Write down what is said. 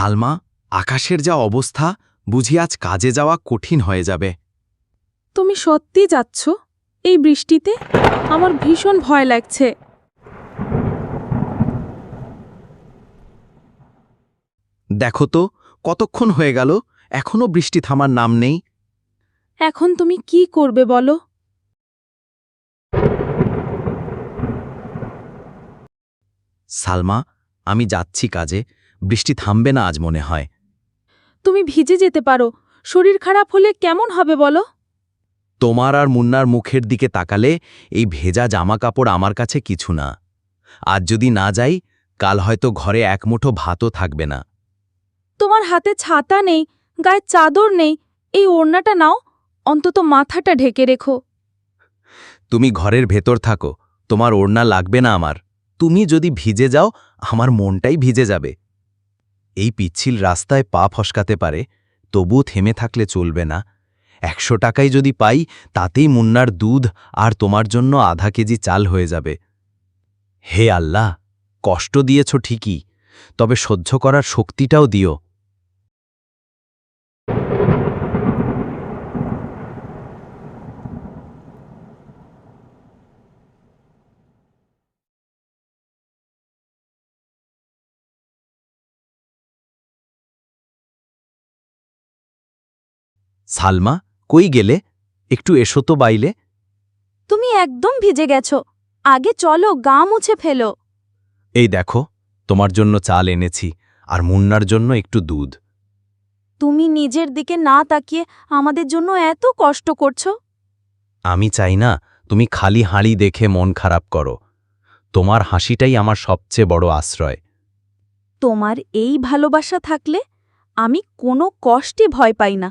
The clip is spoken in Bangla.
সালমা আকাশের যা অবস্থা বুঝি আজ কাজে যাওয়া কঠিন হয়ে যাবে। তুমি সত্যি যাচ্ছ? এই বৃষ্টিতে? আমার ভীষণ ভয় লাগছে। দেখো তো কতক্ষণ হয়ে গেল এখনও বৃষ্টি থামার নাম নেই। এখন তুমি কি করবে বলো? সালমা আমি যাচ্ছি কাজে। বৃষ্টি থামবে না আজ মনে হয়। তুমি ভিজে যেতে পারো। শরীর খারাপ হলে কেমন হবে বলো? তোমার আর মুন্নার মুখের দিকে তাকালে এই ভেজা জামা কাপড় আমার কাছে কিছু না। আজ যদি না যাই কাল হয়তো ঘরে এক মুঠো ভাতও থাকবে না। তোমার হাতে ছাতা নেই গায়ে চাদর নেই এই ওড়নাটা নাও অন্তত মাথাটা ঢেকে রেখো। তুমি ঘরের ভেতর থাকো তোমার ওড়না লাগবে না আমার। তুমি যদি ভিজে যাও আমার মনটাই ভিজে যাবে। এই পিচ্ছিল রাস্তায় পা ফসকাতে পারে তবু থেমে থাকলে চলবে না। একশো টাকাই যদি পাই, তাতেই মুন্নার দুধ আর তোমার জন্য আধা কেজি চাল হয়ে যাবে। হে আল্লাহ, কষ্ট দিয়েছ ঠিকই, তবে সহ্য করার শক্তিটাও দিও। সালমা কই গেলে? একটু এসো তো বাইলে। তুমি একদম ভিজে গেছো। আগে চলো গা মুছে ফেলো। এই দেখো তোমার জন্য চাল এনেছি আর মুন্নার জন্য একটু দুধ। তুমি নিজের দিকে না তাকিয়ে আমাদের জন্য এত কষ্ট করছ। আমি চাই না তুমি খালি হাঁড়ি দেখে মন খারাপ করো। তোমার হাসিটাই আমার সবচেয়ে বড় আশ্রয়। তোমার এই ভালোবাসা থাকলে আমি কোনো কষ্টে ভয় পাই না।